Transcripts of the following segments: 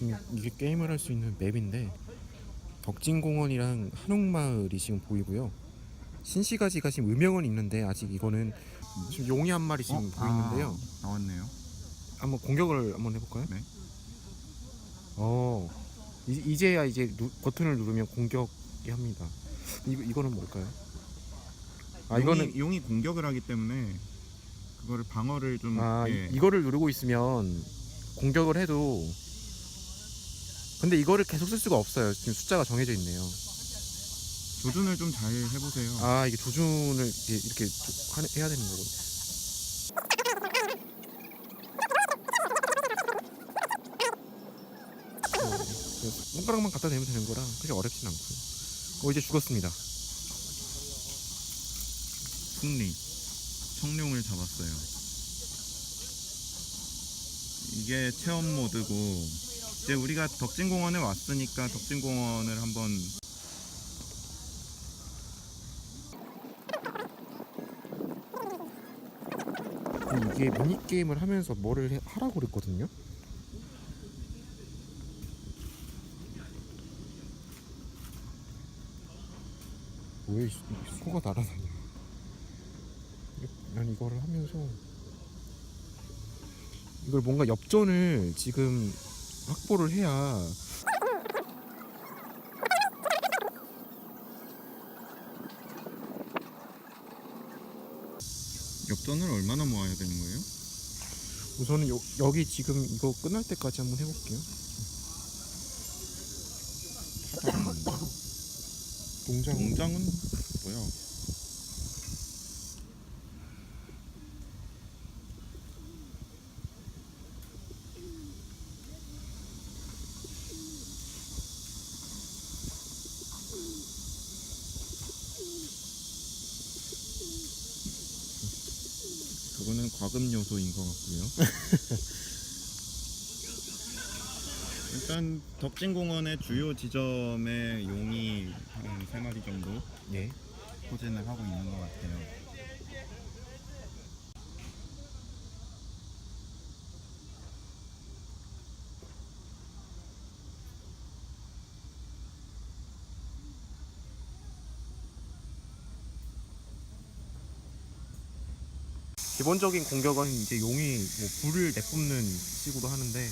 지금 이게 게임을 할 수 있는 맵인데 덕진공원이랑 한옥마을이 지금 보이고요. 신시가지가 지금 음영은 있는데 아직 이거는 지금 용이 한 마리 지금 보이는데요. 아, 나왔네요. 한번 공격을 한번 해볼까요? 네. 어 이, 이제야 이제 누, 버튼을 누르면 공격이 합니다. 이거 이거는 뭘까요? 아 이거는 용이, 용이 공격을 하기 때문에 그거를 방어를 좀 아 예. 이, 이거를 누르고 있으면 공격을 해도 근데 이거를 계속 쓸 수가 없어요. 지금 숫자가 정해져 있네요. 조준을 좀 잘 해보세요. 아 이게 조준을 이렇게, 이렇게 조- 하- 해야 되는 거군요. 네, 손가락만 갖다 대면 되는 거라 그렇게 어렵진 않고요. 어 이제 죽었습니다. 승리. 청룡을 잡았어요. 이게 체험 모드고 이제 우리가 덕진공원에 왔으니까 덕진공원을 한번 이게 미니 게임을 하면서 뭐를 해- 하라고 그랬거든요. 왜 이- 이 소가 날아다녀? 난 이거를 하면서 이걸 뭔가 엽전을 지금 확보를 해야 엽전을 얼마나 모아야 되는 거예요? 우선은 요, 여기 지금 이거 끝날 때까지 한번 해볼게요. 농장 농장은 뭐야? 그거는 과금 요소인 것 같고요. 일단 덕진공원의 주요 지점에 용이 한세 마리 정도 예. 포진을 하고 있는 것 같아요. 기본적인 공격은 이제 용이 뭐 불을 내뿜는 식으로 하는데.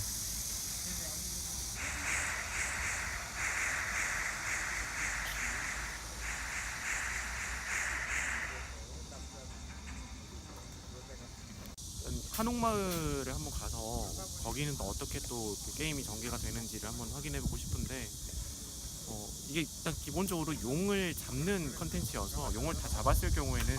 한옥마을에 한번 가서 거기는 또 어떻게 또 그 게임이 전개가 되는지를 한번 확인해보고 싶은데 어, 이게 일단 기본적으로 용을 잡는 컨텐츠여서 용을 다 잡았을 경우에는